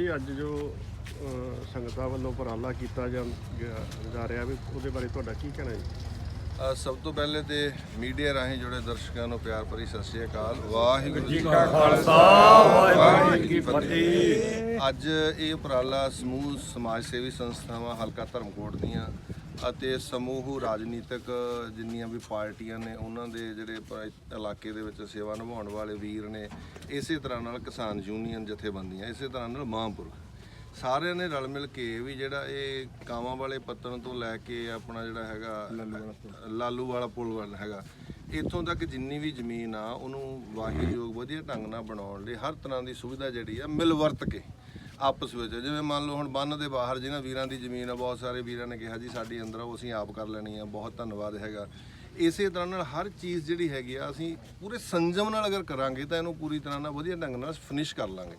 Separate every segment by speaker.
Speaker 1: ਇਹ ਅੱਜ ਜੋ ਸੰਗਤਾਂ ਵੱਲੋਂ ਉਪਰਾਲਾ ਕੀਤਾ ਜਾ ਜਾ ਰਿਹਾ ਵੀ, ਉਹਦੇ ਬਾਰੇ ਤੁਹਾਡਾ ਕੀ ਕਹਿਣਾ ਹੈ
Speaker 2: ਸਭ ਤੋਂ ਪਹਿਲੇ ਤੇ ਮੀਡੀਆ ਰਾਹੀਂ ਜੁੜੇ ਦਰਸ਼ਕਾਂ ਨੂੰ ਪਿਆਰ ਭਰੀ ਸਤਿ ਸ੍ਰੀ ਅਕਾਲ। ਵਾਹਿਗੁਰੂ ਜੀ ਕਾ ਖਾਲਸਾ, ਵਾਹਿਗੁਰੂ ਜੀ ਕੀ ਫਤਿਹ। ਅੱਜ ਇਹ ਉਪਰਾਲਾ ਸਮੂਹ ਸਮਾਜ ਸੇਵੀ ਸੰਸਥਾਵਾਂ ਹਲਕਾ ਧਰਮਕੋਟ ਦੀਆਂ ਅਤੇ ਸਮੂਹ ਰਾਜਨੀਤਿਕ ਜਿੰਨੀਆਂ ਵੀ ਪਾਰਟੀਆਂ ਨੇ, ਉਹਨਾਂ ਦੇ ਜਿਹੜੇ ਪ- ਇਲਾਕੇ ਦੇ ਵਿੱਚ ਸੇਵਾ ਨਿਭਾਉਣ ਵਾਲੇ ਵੀਰ ਨੇ, ਇਸੇ ਤਰ੍ਹਾਂ ਨਾਲ ਕਿਸਾਨ ਯੂਨੀਅਨ ਜਥੇਬੰਦੀਆਂ, ਇਸੇ ਤਰ੍ਹਾਂ ਨਾਲ ਮਹਾਂਪੁਰਖ। ਸਾਰਿਆਂ ਨੇ ਰਲ ਮਿਲ ਕੇ ਵੀ ਜਿਹੜਾ ਇਹ ਕਾਵਾਂ ਵਾਲੇ ਪੱਤਨ ਤੋਂ ਲੈ ਕੇ ਆਪਣਾ ਜਿਹੜਾ ਹੈਗਾ, ਲਾਲੂ ਵਾਲਾ ਪੁਲ ਵੱਲ ਹੈਗਾ, ਇੱਥੋਂ ਤੱਕ ਜਿੰਨੀ ਵੀ ਜ਼ਮੀਨ ਆ, ਉਹਨੂੰ ਵਾਹੀਯੋਗ ਵਧੀਆ ਢੰਗ ਨਾਲ ਬਣਾਉਣ ਲਈ ਹਰ ਤਰ੍ਹਾਂ ਦੀ ਸੁਵਿਧਾ ਜਿਹੜੀ ਆ ਮਿਲ ਵਰਤ ਕੇ। ਆਪਸ ਵਿੱਚ। ਜਿਵੇਂ ਮੰਨ ਲਓ ਹੁਣ ਬੰਨ ਦੇ ਬਾਹਰ ਜਿਹਨਾਂ ਵੀਰਾਂ ਦੀ ਜ਼ਮੀਨ ਆ ਬਹੁਤ ਸਾਰੇ ਵੀਰਾਂ ਨੇ ਕਿਹਾ ਜੀ ਸਾਡੀ ਅੰਦਰ ਆ, ਉਹ ਅਸੀਂ ਆਪ ਕਰ ਲੈਣੀ ਆ ਬਹੁਤ ਧੰਨਵਾਦ ਹੈਗਾ। ਇਸੇ ਤਰ੍ਹਾਂ ਨਾਲ ਹਰ ਚੀਜ਼ ਜਿਹੜੀ ਹੈਗੀ ਆ ਅਸੀਂ ਪੂਰੇ ਸੰਜਮ ਨਾਲ ਅਗਰ ਕਰਾਂਗੇ ਤਾਂ ਇਹਨੂੰ ਪੂਰੀ ਤਰ੍ਹਾਂ ਨਾਲ ਵਧੀਆ ਢੰਗ ਨਾਲ ਫਿਨਿਸ਼ ਕਰ ਲਾਂਗੇ।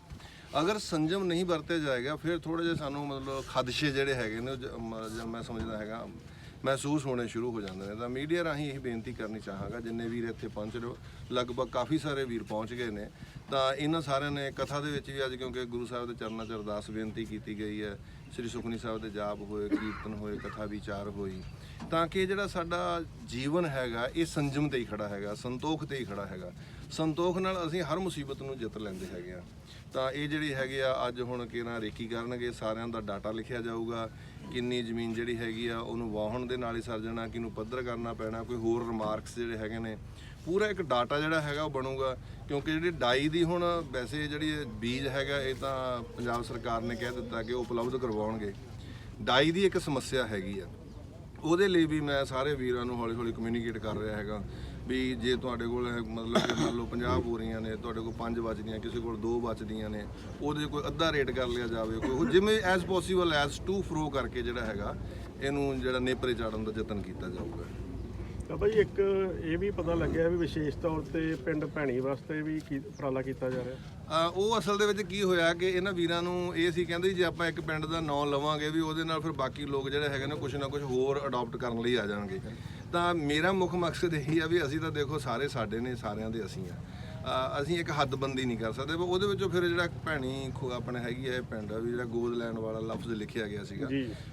Speaker 2: ਅਗਰ ਸੰਜਮ ਨਹੀਂ ਵਰਤਿਆ ਜਾਏਗਾ ਫਿਰ ਥੋੜੇ ਜਿਹਾ ਸਾਨੂੰ ਮਤਲਬ ਖਦਸ਼ੇ ਜਿਹੜੇ ਹੈਗੇ ਨੇ ਉਹ ਜ- ਮੈਂ ਸਮਝਦਾ ਹੈਗਾ ਮਹਿਸੂਸ ਹੋਣੇ ਸ਼ੁਰੂ ਹੋ ਜਾਂਦੇ ਨੇ। ਤਾਂ ਮੀਡੀਆ ਰਾਹੀਂ ਇਹ ਬੇਨਤੀ ਕਰਨੀ ਚਾਹਾਂਗਾ, ਜਿੰਨੇ ਵੀਰ ਇੱਥੇ ਪਹੁੰਚ ਰਹੇ ਹੋ, ਲਗਭਗ ਕਾਫੀ ਸਾਰੇ ਵੀਰ ਪਹੁੰਚ ਗਏ ਨੇ। ਤਾਂ ਇਹਨਾਂ ਸਾਰਿਆਂ ਨੇ ਕਥਾ ਦੇ ਵਿੱਚ ਵੀ ਅੱਜ ਕਿਉਂਕਿ ਗੁਰੂ ਸਾਹਿਬ ਦੇ ਚਰਨਾਂ 'ਚ ਅਰਦਾਸ ਬੇਨਤੀ ਕੀਤੀ ਗਈ ਹੈ, ਸ੍ਰੀ ਸੁਖਨੀ ਸਾਹਿਬ ਦੇ ਜਾਪ ਹੋਏ, ਕੀਰਤਨ ਹੋਏ, ਕਥਾ ਵਿਚਾਰ ਹੋਈ। ਤਾਂ ਕਿ ਜਿਹੜਾ ਸਾਡਾ ਜੀਵਨ ਹੈਗਾ, ਇਹ ਸੰਜਮ ਤੇ ਹੀ ਖੜਾ ਹੈਗਾ, ਸੰਤੋਖ ਤੇ ਹੀ ਖੜਾ ਹੈਗਾ। ਸੰਤੋਖ ਨਾਲ ਅਸੀਂ ਹਰ ਮੁਸੀਬਤ ਨੂੰ ਜਿੱਤ ਲੈਂਦੇ ਹੈਗੇ ਆ ਤਾਂ ਇਹ ਜਿਹੜੀ ਹੈਗੀ ਆ, ਅੱਜ ਹੁਣ ਕਿਹਨਾਂ ਰੇਕੀ ਕਰਨਗੇ, ਸਾਰਿਆਂ ਦਾ ਡਾਟਾ ਲਿਖਿਆ ਜਾਊਗਾ। ਕਿੰਨੀ ਜ਼ਮੀਨ ਜਿਹੜੀ ਹੈਗੀ ਆ, ਉਹਨੂੰ ਵਾਹਣ ਦੇ ਨਾਲ ਹੀ ਸਰਜਣਾ ਕਿਹਨੂੰ ਪੱਧਰ ਕਰਨਾ ਪੈਣਾ, ਕੋਈ ਹੋਰ ਰਿਮਾਰਕਸ ਜਿਹੜੇ ਹੈਗੇ ਨੇ। ਪੂਰਾ ਇੱਕ ਡਾਟਾ ਜਿਹੜਾ ਹੈਗਾ ਉਹ ਬਣੂਗਾ, ਕਿਉਂਕਿ ਜਿਹੜੀ ਡਾਈ ਦੀ ਹੁਣ ਵੈਸੇ ਜਿਹੜੀ ਬੀਜ ਹੈਗਾ, ਇਹ ਤਾਂ ਪੰਜਾਬ ਸਰਕਾਰ ਨੇ ਕਹਿ ਦਿੱਤਾ ਕਿ ਉਹ ਉਪਲਬਧ ਕਰਵਾਉਣਗੇ। ਡਾਈ ਦੀ ਇੱਕ ਸਮੱਸਿਆ ਹੈਗੀ ਆ। ਉਹਦੇ ਲਈ ਵੀ ਮੈਂ ਸਾਰੇ ਵੀਰਾਂ ਨੂੰ ਹੌਲੀ ਹੌਲੀ ਕਮਿਊਨੀਕੇਟ ਕਰ ਰਿਹਾ ਹੈਗਾ ਵੀ ਜੇ ਤੁਹਾਡੇ ਕੋਲ ਮਤਲਬ ਕਿ ਮੰਨ ਲਓ 50 ਬੋਰੀਆਂ ਨੇ, ਤੁਹਾਡੇ ਕੋਲ 5 ਬਚਦੀਆਂ, ਕਿਸੇ ਕੋਲ 2 ਬਚਦੀਆਂ ਨੇ, ਉਹਦੇ 'ਚ ਕੋਈ ਅੱਧਾ ਰੇਟ ਕਰ ਲਿਆ ਜਾਵੇ, ਕੋਈ ਉਹ ਜਿਵੇਂ as possible as to fro ਕਰਕੇ ਜਿਹੜਾ ਹੈਗਾ, ਇਹਨੂੰ ਜਿਹੜਾ ਨੇਪਰੇ ਚਾੜਨ ਦਾ ਯਤਨ ਕੀਤਾ ਜਾਊਗਾ।
Speaker 1: ਤਾਂ ਜੀ ਇੱਕ ਇਹ ਵੀ ਪਤਾ ਲੱਗਿਆ ਵੀ ਵਿਸ਼ੇਸ਼ ਤੌਰ ਤੇ ਪਿੰਡ ਭੈਣੀ ਵਾਸਤੇ ਵੀ ਕੀ ਉਪਰਾਲਾ ਕੀਤਾ ਜਾ ਰਿਹਾ।
Speaker 2: ਅ, ਉਹ ਅਸਲ ਦੇ ਵਿੱਚ ਕੀ ਹੋਇਆ ਕਿ ਇਹਨਾਂ ਵੀਰਾਂ ਨੂੰ ਇਹ ਸੀ ਕਹਿੰਦੇ ਜੇ ਆਪਾਂ ਇੱਕ ਪਿੰਡ ਦਾ ਨਾਂ ਲਵਾਂਗੇ ਵੀ ਉਹਦੇ ਨਾਲ ਫਿਰ ਬਾਕੀ ਲੋਕ ਜਿਹੜੇ ਹੈਗੇ ਨੇ ਕੁਝ ਨਾ ਕੁਝ ਹੋਰ ਅਡਾਪਟ ਕਰਨ ਲਈ ਆ ਜਾਣਗੇ। ਤਾਂ ਮੇਰਾ ਮੁੱਖ ਮਕਸਦ ਇਹੀ ਆ ਵੀ ਅਸੀਂ ਤਾਂ ਦੇਖੋ ਸਾਰੇ ਸਾਡੇ ਨੇ ਸਾਰਿਆਂ ਦੇ ਅਸੀਂ ਆ। ਅਸੀਂ ਇੱਕ ਹੱਦਬੰਦੀ ਨਹੀਂ ਕਰ ਸਕਦੇ ਪਰ ਉਹਦੇ ਵਿੱਚੋਂ ਫਿਰ ਜਿਹੜਾ ਭੈਣੀ ਖੁ- ਆਪਣੇ ਹੈਗੀ ਇਹ ਪਿੰਡ ਆ ਵੀ ਜਿਹੜਾ ਗੋਦ ਲੈਣ ਵਾਲਾ ਲਫ਼ਜ਼ ਲਿਖਿਆ ਗਿਆ ਸੀਗਾ।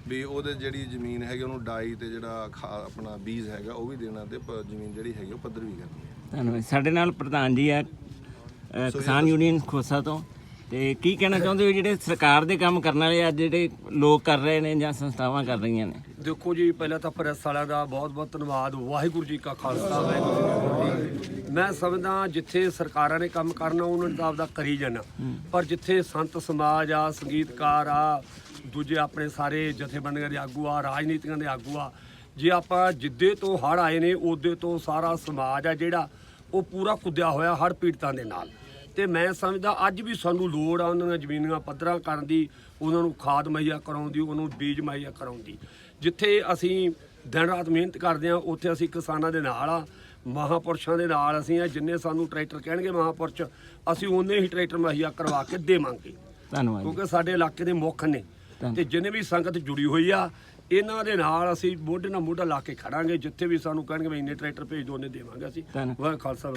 Speaker 2: ਵੀ ਉਹਦੇ ਜਿਹੜੀ ਜ਼ਮੀਨ ਹੈਗੀ ਉਹਨੂੰ ਡਾਈ ਤੇ ਜਿਹੜਾ ਖਾ- ਆਪਣਾ ਬੀਜ ਹੈਗਾ ਉਹ ਵੀ ਦੇਣਾ ਤੇ ਜ਼ਮੀਨ ਜਿਹੜੀ ਹੈਗੀ ਉਹ ਪੱਧਰ ਵੀ ਕਰਨੀ ਹੈ।
Speaker 3: ਧੰਨਵਾਦ। ਸਾਡੇ ਨਾਲ ਪ੍ਰਧਾਨ ਜੀ ਆ ਅ, ਕਿਸਾਨ ਯੂਨੀਅਨ ਖੋਸਾ ਤੋਂ। ਤੇ ਕੀ ਕਹਿਣਾ ਚਾਹੁੰਦੇ ਹੋ ਜਿਹੜੇ ਸਰਕਾਰ ਦੇ ਕੰਮ ਕਰਨ ਵਾਲੇ ਅੱਜ ਜਿਹੜੇ ਲੋਕ ਕਰ ਰਹੇ ਨੇ ਜਾਂ ਸੰਸਥਾਵਾਂ ਕਰ ਰਹੀਆਂ ਨੇ?
Speaker 4: ਦੇਖੋ ਜੀ ਪਹਿਲਾਂ ਤਾਂ ਪ੍ਰੈਸ ਵਾਲਿਆਂ ਦਾ ਬਹੁਤ ਬਹੁਤ ਧੰਨਵਾਦ। ਵਾਹਿਗੁਰੂ ਜੀ ਕਾ ਖਾਲਸਾ ਵਾਹਿਗੁਰੂ ਜੀ ਕੀ ਫਤਿਹ। ਮੈਂ ਸਮਝਦਾ ਜਿੱਥੇ ਸਰਕਾਰਾਂ ਨੇ ਕੰਮ ਕਰਨਾ ਉਹਨਾਂ ਤਾਂ ਆਪਦਾ ਕਰੀ ਜਾਣਾ। ਪਰ ਜਿੱਥੇ ਸੰਤ ਸਮਾਜ ਆ ਸੰਗੀਤਕਾਰ ਆ ਦੂਜੇ ਆਪਣੇ ਸਾਰੇ ਜਥੇਬੰਦੀਆਂ ਦੇ ਆਗੂ ਆ ਰਾਜਨੀਤਿਕਾਂ ਦੇ ਆਗੂ ਆ ਜੇ ਆਪਾਂ ਜਿੱਦੇ ਤੋਂ ਹੜ ਆਏ ਨੇ ਉਹਦੇ ਤੋਂ ਸਾਰਾ ਸਮਾਜ ਆ ਜਿਹੜਾ ਉਹ ਪੂਰਾ ਕੁੱਦਿਆ ਹੋਇਆ ਹੜ ਪੀੜਤਾਂ ਦੇ ਨਾਲ। ਤੇ ਮੈਂ ਸਮਝਦਾ ਅੱਜ ਵੀ ਸਾਨੂੰ ਲੋੜ ਆ ਉਹਨਾਂ ਦੀਆਂ ਜ਼ਮੀਨਾਂ ਪੱਧਰਾਂ ਕਰਨ ਦੀ ਉਹਨਾਂ ਨੂੰ ਖਾਦ ਮੁਹੱਈਆ ਕਰਾਉਣ ਦੀ ਉਹਨੂੰ ਬੀਜ ਮੁਹੱਈਆ ਕਰਾਉਣ ਦੀ। ਜਿੱਥੇ ਅਸੀਂ ਦਿਨ ਰਾਤ ਮਿਹਨਤ ਕਰਦੇ ਆ ਉੱਥੇ ਅਸੀਂ ਕਿਸਾਨਾਂ ਦੇ ਨਾਲ ਆ ਮਹਾਪੁਰਸ਼ਾਂ ਦੇ ਨਾਲ ਅਸੀਂ ਆ ਜਿੰਨੇ ਸਾਨੂੰ ਟਰੈਕਟਰ ਕਹਿਣਗੇ ਮਹਾਪੁਰਸ਼ ਅਸੀਂ ਉਹਨੇ ਹੀ ਟਰੈਕਟਰ ਮੁਹੱਈਆ ਕਰਵਾ ਕੇ ਦੇਵਾਂਗੇ।
Speaker 3: ਧੰਨਵਾਦ
Speaker 4: ਕਿਉਂਕਿ ਸਾਡੇ ਇਲਾਕੇ ਦੇ ਮੁੱਖ ਨੇ। ਤੇ ਜਿੰਨੇ ਵੀ ਸੰਗਤ ਜੁੜੀ ਹੋਈ ਆ ਇਹਨਾਂ ਦੇ ਨਾਲ ਅਸੀਂ ਮੋਢੇ ਨਾਲ ਮੋਢਾ ਲਾ ਕੇ ਖੜਾਂਗੇ ਜਿੱਥੇ ਵੀ ਸਾਨੂੰ ਕਹਿਣਗੇ ਵੀ ਇੰਨੇ ਟਰੈਕਟਰ ਭੇਜ ਦਿਓ ਉਹਨੇ ਦੇਵਾਂਗੇ ਅਸੀਂ।
Speaker 3: ਧੰਨ-
Speaker 4: ਵਾਹ ਖਾਲਸਾ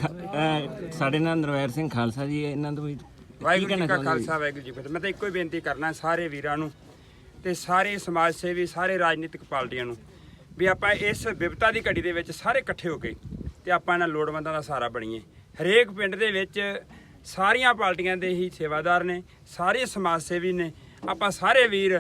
Speaker 3: ਸਾਡੇ ਨਾਲ ਨਰਵੈਰ ਸਿੰਘ ਖਾਲਸਾ ਜੀ ਇਹਨਾਂ ਤੋਂ ਵੀ
Speaker 5: ਵਾਹਿਗੁਰੂ ਜੀ ਕਾ? ਖਾਲਸਾ ਵਾਹਿਗੁਰੂ ਜੀ ਫਤਿਹ। ਮੈਂ ਤਾਂ ਇੱਕੋ ਹੀ ਬੇਨਤੀ ਕਰਨਾ ਸਾਰੇ ਵੀਰਾਂ ਨੂੰ ਤੇ ਸਾਰੇ ਸਮਾਜ ਸੇਵੀ ਸਾਰੇ ਰਾਜਨੀਤਿਕ ਪਾਰਟੀਆਂ ਨੂੰ ਵੀ ਆਪਾਂ ਇਸ ਵਿਪਤਾ ਦੀ ਘੜੀ ਦੇ ਵਿੱਚ ਸਾਰੇ ਇਕੱਠੇ ਹੋ ਕੇ ਤੇ ਆਪਾਂ ਇਹਨਾਂ ਲੋੜਵੰਦਾਂ ਦਾ ਸਹਾਰਾ ਬਣੀਏ। ਹਰੇਕ ਪਿੰਡ ਦੇ ਵਿੱਚ ਸਾਰੀਆਂ ਪਾਰਟੀਆਂ ਦੇ ਹੀ ਸੇਵਾਦਾਰ ਨੇ ਸਾਰੇ ਸਮਾਜ ਸੇਵੀ ਨੇ ਆਪਾਂ ਸਾਰੇ ਵੀਰ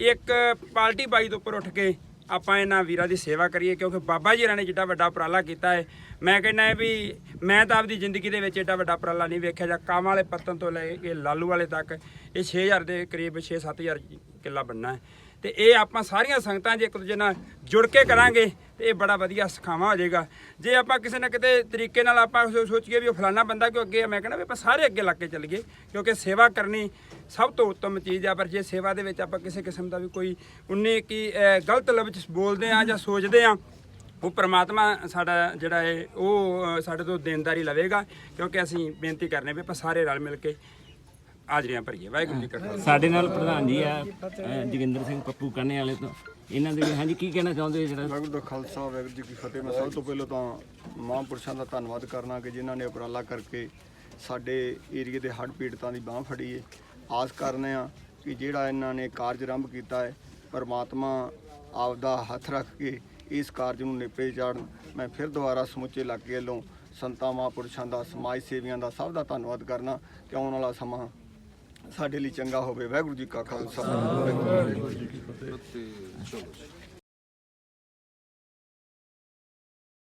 Speaker 5: ਇੱਕ ਪਾਰਟੀ ਬਾਈ ਤੋਂ ਉੱਪਰ ਉੱਠ ਕੇ ਆਪਾਂ ਇਹਨਾਂ ਵੀਰਾਂ ਦੀ ਸੇਵਾ ਕਰੀਏ, ਕਿਉਂਕਿ ਬਾਬਾ ਜੀ ਹੋਰਾਂ ਨੇ ਜਿੱਡਾ ਵੱਡਾ ਉਪਰਾਲਾ ਕੀਤਾ ਹੈ। ਮੈਂ ਕਹਿੰਦਾ ਹੈ ਵੀ ਮੈਂ ਤਾਂ ਆਪਦੀ ਜ਼ਿੰਦਗੀ ਦੇ ਵਿੱਚ ਏਡਾ ਵੱਡਾ ਉਪਰਾਲਾ ਨਹੀਂ ਵੇਖਿਆ, ਜਾਂ ਕਾਮਾਂ ਵਾਲੇ ਪੱਤਨ ਤੋਂ ਲੈ ਕੇ ਲਾਲੂ ਵਾਲੇ ਤੱਕ ਇਹ 6000 ਦੇ ਕਰੀਬ 6-7000 ਕਿੱਲਾ ਬੰਨਾ ਹੈ। ਤੇ ਇਹ ਆਪਾਂ ਸਾਰੀਆਂ ਸੰਗਤਾਂ ਜੇ ਇੱਕ ਦੂਜੇ ਨਾਲ ਜੁੜ ਕੇ ਕਰਾਂਗੇ ਤੇ ਇਹ ਬੜਾ ਵਧੀਆ ਸਿਖਾਵਾਂ ਹੋ ਜਾਏਗਾ। ਜੇ ਆਪਾਂ ਕਿਸੇ ਨਾ ਕਿਤੇ ਤਰੀਕੇ ਨਾਲ ਆਪਾਂ ਸੋਚੀਏ ਵੀ ਉਹ ਫਲਾਣਾ ਬੰਦਾ ਕਿਉਂ ਅੱਗੇ ਆ, ਮੈਂ ਕਹਿੰਦਾ ਵੀ ਆਪਾਂ ਸਾਰੇ ਅੱਗੇ ਲੱਗ ਕੇ ਚੱਲੀਏ, ਕਿਉਂਕਿ ਸੇਵਾ ਕਰਨੀ ਸਭ ਤੋਂ ਉੱਤਮ ਚੀਜ਼ ਆ, ਪਰ ਜੇ ਸੇਵਾ ਦੇ ਵਿੱਚ ਆਪਾਂ ਕਿਸੇ ਕਿਸਮ ਦਾ ਵੀ ਕੋਈ ਉਨੇ ਕੀ ਗਲਤ ਲਫ਼ਜ਼ ਬੋਲਦੇ ਆ ਜਾਂ ਸੋਚਦੇ ਆ, ਉਹ ਪ੍ਰਮਾਤਮਾ ਸਾਡਾ ਜਿਹੜਾ ਹੈ ਉਹ ਸਾਡੇ ਤੋਂ ਦੇਣਦਾਰੀ ਲਵੇਗਾ, ਕਿਉਂਕਿ ਅਸੀਂ ਬੇਨਤੀ ਕਰਨੇ ਵੀ ਆਪਾਂ ਸਾਰੇ ਰਲ ਮਿਲ ਕੇ ਹਾਜ਼ਰੀਆਂ ਭਰੀਏ ਵਾਹਿਗੁਰੂ ਜੀ ਕਾ ਖਾਲਸਾ।
Speaker 3: ਸਾਡੇ ਨਾਲ ਪ੍ਰਧਾਨ ਜੀ ਆ ਅ, ਜੋਗਿੰਦਰ ਸਿੰਘ ਪੱਪੂ ਕਾਨੇ ਵਾਲੇ ਤੋਂ। ਇਹਨਾਂ ਦੇ ਹਾਂਜੀ ਕੀ ਕਹਿਣਾ ਚਾਹੁੰਦੇ ਹੋ ਜਿਹੜਾ?
Speaker 6: ਵਾਹਿਗੁਰੂ ਦਾ ਖਾਲਸਾ ਵਾਹਿਗੁਰੂ ਜੀ ਕੀ ਫਤਿਹ। ਮੈਂ ਸਭ ਤੋਂ ਪਹਿਲਾਂ ਤਾਂ ਮਹਾਂਪੁਰਸ਼ਾਂ ਦਾ ਧੰਨਵਾਦ ਕਰਨਾ ਕਿ ਜਿਨ੍ਹਾਂ ਨੇ ਉਪਰਾਲਾ ਕਰਕੇ ਸਾਡੇ ਏਰੀਏ ਦੇ ਹੜ੍ਹ ਪੀੜਤਾਂ ਦੀ ਬਾਹ ਫੜੀ ਹੈ ਆਸ ਕਰਨੇ ਆ ਕਿ ਜਿਹੜਾ ਇਹਨਾਂ ਨੇ ਕਾਰਜ ਆਰੰਭ ਕੀਤਾ ਹੈ ਪਰਮਾਤਮਾ ਆਪਦਾ ਹੱਥ ਰੱਖ ਕੇ ਇਸ ਕਾਰਜ ਨੂੰ ਨੇਪਰੇ ਚਾੜਨ। ਮੈਂ ਫਿਰ ਦੁਬਾਰਾ ਸਮੁੱਚੇ ਇਲਾਕੇ ਵੱਲੋਂ ਸੰਤਾਂ ਮਹਾਂਪੁਰਸ਼ਾਂ ਦਾ ਸਮਾਜ ਸੇਵੀਆਂ ਦਾ ਸਭ ਦਾ ਧੰਨਵਾਦ ਕਰਨਾ। ਤੇ ਆਉਣ ਵਾਲਾ ਸਮਾਂ ਸਾਡੇ ਲਈ ਚੰਗਾ ਹੋਵੇ। ਵਾਹਿਗੁਰੂ ਜੀ ਕਾ ਖਾਲਸਾ। ਵਾਹਿਗੁਰੂ ਜੀ ਕੀ ਫਤਿਹ।